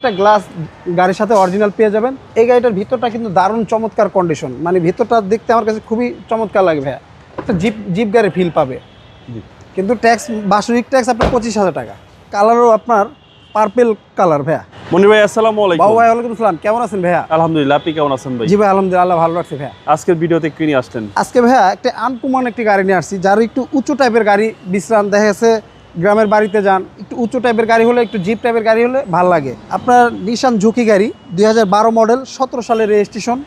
একটা গ্লাস গাড়ির সাথে অরিজিনাল পেয়ে যাবেন। এই গাড়িটার ভিতরটা কিন্তু দারুণ চমৎকার কন্ডিশন মানে ভিতরটা দেখতে আমার কাছে খুবই চমৎকার লাগে ভাইয়া। একটা জিপ জিপ গাড়ি ফিল পাবে। কিন্তু ট্যাক্স বাৎসরিক ট্যাক্স আপনার পঁচিশ হাজার টাকা। কালারও আপনার পার্পেল কালার ভাইয়া। মনির ভাই আসসালামু আলাইকুম। বাবু ওয়ালাইকুম আসসালাম। কেমন আছেন ভাইয়া? আলহামদুলিল্লাহ আপনি কেমন আছেন ভাই? জি ভাই আলহামদুলিল্লাহ ভালো লাগছে ভাইয়া। আজকের ভিডিওতে কি নিয়ে আসলেন? আজকে ভাইয়া একটা আনকমন একটি গাড়ি নিয়ে আসছি। যার একটু উঁচু টাইপের গাড়ি বিশ্রাম দেখা গেছে গ্রামের বাড়িতে যান, একটু উঁচু টাইপের গাড়ি হলে, একটু জিপ টাইপের গাড়ি হলে ভালো লাগে। আপনার নিশান ঝুঁকি গাড়ি, দুই হাজার বারো মডেল সতেরো সালের রেজিস্ট্রেশন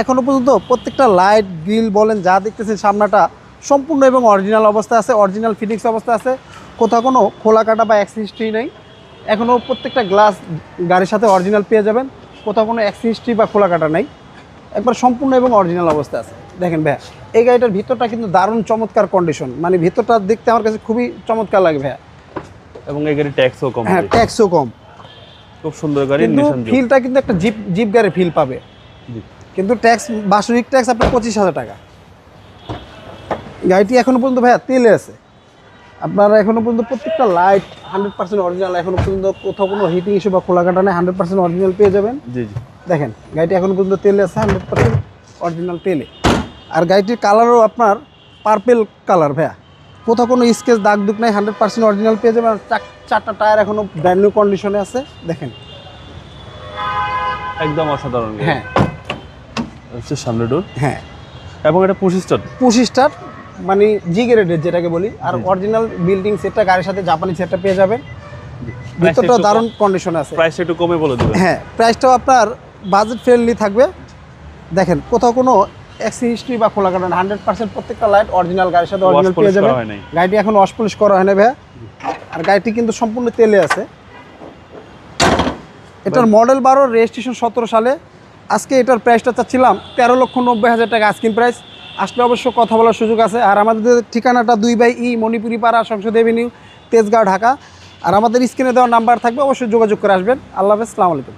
এখনও পর্যন্ত প্রত্যেকটা লাইট গ্রিল বলেন, যা দেখতেছেন সামনাটা, সম্পূর্ণ এবং অরিজিনাল অবস্থা আছে অরিজিনাল ফিটিংস অবস্থা আছে। কোথাও কোনো খোলা কাটা বা অ্যাক্সি হিস্ট্রি নেই। এখনও প্রত্যেকটা গ্লাস গাড়ির সাথে অরিজিনাল পেয়ে যাবেন। কোথাও কোনো অ্যাক্সি হিস্ট্রি বা খোলা কাটা নেই। একবার সম্পূর্ণ এবং অরিজিনাল অবস্থা আছে। দেখেন ভাইয়া এই গাড়িটার ভিতরটা কিন্তু দারুণ চমৎকার কন্ডিশন মানে ভিতরটা দেখতে আমার কাছে খুবই চমৎকার লাগে ভাইয়া। এবং এই গাড়ি ট্যাক্সও কম হ্যাঁ ট্যাক্সও কম। খুব সুন্দর গাড়ি ফিলটা কিন্তু একটা জিপ জিপ গাড়ি ফিল পাবে। জি। কিন্তু ট্যাক্স বাৎসরিক ট্যাক্স আপনার পঁচিশ হাজার টাকা। গাড়িটি এখনও পর্যন্ত ভাইয়া তেলে আছে। আপনারা এখনও পর্যন্ত প্রত্যেকটা লাইট হান্ড্রেড পার্সেন্ট অরিজিনাল এখনও পর্যন্ত কোথাও কোনো হিটিং ইস্যু বা খোলা কাটা নেই হান্ড্রেড পার্সেন্ট অরিজিনাল পেয়ে যাবেন। জি জি। দেখেন গাড়িটি এখনও পর্যন্ত তেলে আছে হান্ড্রেড পার্সেন্ট অরিজিনাল তেলে। আর গাড়িটির কালারও আপনার পার্পেল কালার ভাইয়া। কোথাও কোনো স্কেচ দাগ দুগ নাই হান্ড্রেড পার্সেন্ট অরিজিনাল পেয়ে যাবেন। আর চারটা টায়ার এখনও ব্র্যান্ড নিউ কন্ডিশনে আছে দেখেন। একদম অসাধারণ হ্যাঁ। হচ্ছে সামনে ডোর হ্যাঁ। এবং এটা পঁচিশ স্টার পঁচিশটার মানে জি গ্রেডের যেটাকে বলি। আর অরিজিনাল বিল্ডিং সেটটা গাড়ির সাথে জাপানি সেটটা পেয়ে যাবেন। ভিতরটা দারুণ কন্ডিশনে আছে। প্রাইসটা একটু কমে বলে দেবেন। হ্যাঁ প্রাইসটাও আপনার বাজেট ফ্রেন্ডলি থাকবে। দেখেন কোথাও কোনো অ্যাক্সি হিস্ট্রি বা খোলা কাটা হান্ড্রেড পার্সেন্ট প্রত্যেকটা লাইট অরিজিনাল গাড়ির সাথে অরিজিনাল পেয়ে নাই। গাড়িটি এখন ওয়াশ পলিশ করা হয় না ভাইয়া। আর গাড়িটি কিন্তু সম্পূর্ণ তেলে আছে। এটার মডেল বারো রেজিস্ট্রেশন সতেরো সালে। আজকে এটার প্রাইসটা চাচ্ছিলাম তেরো লক্ষ নব্বই হাজার টাকা আস্কিন প্রাইস আসলে অবশ্য কথা বলার সুযোগ আছে। আর আমাদের ঠিকানাটা দুই বাই ই মণিপুরি পাড়া সংসদ এভিনিউ তেজগাঁও ঢাকা। আর আমাদের স্ক্রিনে দেওয়া নাম্বার থাকবে অবশ্যই যোগাযোগ করে আসবেন। আল্লাহ হাফেজ আলাইকুম।